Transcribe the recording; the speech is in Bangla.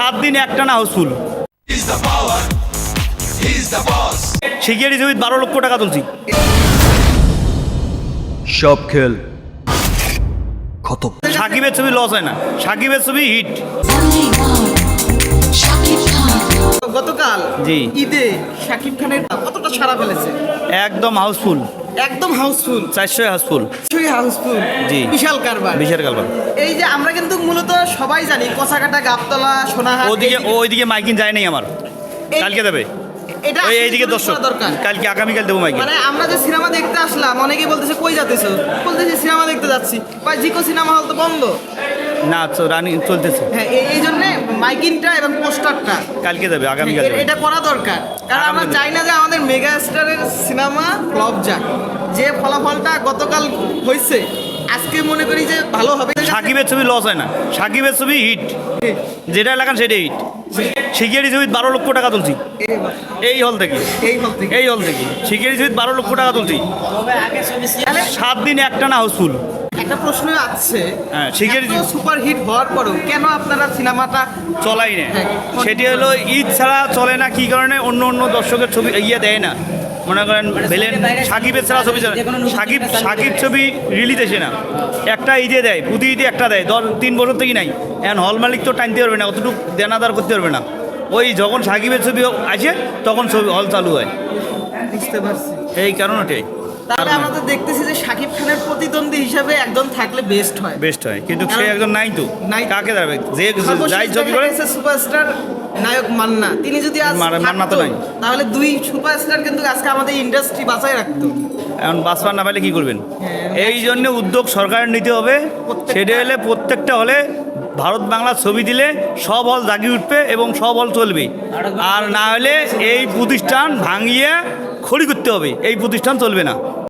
সাত দিন একটা না হাউসফুল. শিখিয়ে ছবি বারো লক্ষ টাকা তুলছি। সব খেল খতম সাকিবের ছবি লস হয় না। সাকিবের ছবি হিট গতকাল জি। ঈদে শাকিব খানের কতটা সারা ফেলেছে? একদম হাউসফুল। একদম হাউসফুল। চারশো হাউসফুল। সেই হাউসফুল। জি। বিশাল কারবার। বিশাল কালবার এই যে আমরা কিন্তু মূলত সবাই জানি কষাকাটা গাবতলা সোনাহাট ওদিকে ওইদিকে মাইকিং যায় নাই আমার। কালকে দেবে। এটা এইদিকে দর্শক। কালকে আগামীকাল দেবো মাইকিং। মানে আমরা যে সিনেমা দেখতে আসলাম অনেকেই বলতেছে কই যাতেছো বলতেছে সিনেমা দেখতে যাচ্ছি। বা জিকো সিনেমা হল তো বন্ধ। না রানিং চলতেছে। হ্যাঁ এই- জন্য মাইকিংটা এবং পোস্টারটা। কালকে দেবে আগামীকাল এটা করা দরকার। কারণ আমরা চাই না যে আমাদের মেগা স্টারের সিনেমা ফ্লপ যাক। যে ফলাফলটা গতকাল হয়েছে আজকে মনে করি যে ভালো হবে। সাকিবের ছবি লস হয় না। সাকিবের ছবি হিট যেটা লাগান সেটাই হিট শিখিয়ে ছবি বারো লক্ষ টাকা তুলছি। এই হল থেকে। এই হল থেকে। এই হল থেকে। শিখিয়ে ছবি বারো লক্ষ টাকা তুলছি। সাত দিন একটা না হাউসফুল একটা প্রশ্ন আছে। হ্যাঁ, শিখের সুপার হিট হওয়ার পরেও কেন আপনারা সিনেমাটা চলাই না? হ্যাঁ। সেটি হলো ঈদ ছাড়া চলে না কি কারণে? অন্য অন্য দর্শকের ছবি ইয়ে দেয় না। মনে করেন ভেলেন সাকিবের ছাড়া ছবি চলে সাকিব সাকিব ছবি রিলিজ আসে না। একটা ঈদে দেয় প্রতি ঈদে একটা দেয়। দশ তিন বছর থেকে নাই। এখন হল মালিক তো টানতে পারবে না অতটুকু দেনাদার করতে পারবে না। ওই যখন সাকিবের ছবি আসে তখন ছবি হল চালু হয়। বুঝতে পারছি। এই কারণটাই তাহলে আমরা তো দেখতেছি যে শাকিব খানের প্রতিদ্বন্দ্বী হিসাবে একজন থাকলে বেস্ট হয়। বেস্ট হয়। কিন্তু সে একজন নাই তো নাই। কাকে দাঁড়াবে যে যাই ছবি করে সুপারস্টার নায়ক মান্না। তিনি যদি আজ মান্না তো নাই। তাহলে দুই সুপারস্টার কিন্তু আজকে আমাদের ইন্ডাস্ট্রি বাঁচায় রাখতো। এখন বাসপার না পেলে কী করবেন? এই জন্য উদ্যোগ সরকারের নিতে হবে। সেটা হলে প্রত্যেকটা হলে ভারত বাংলার ছবি দিলে সব হল জাগি উঠবে এবং সব হল চলবে। আর না হলে এই প্রতিষ্ঠান ভাঙিয়ে খড়ি করতে হবে। এই প্রতিষ্ঠান চলবে না।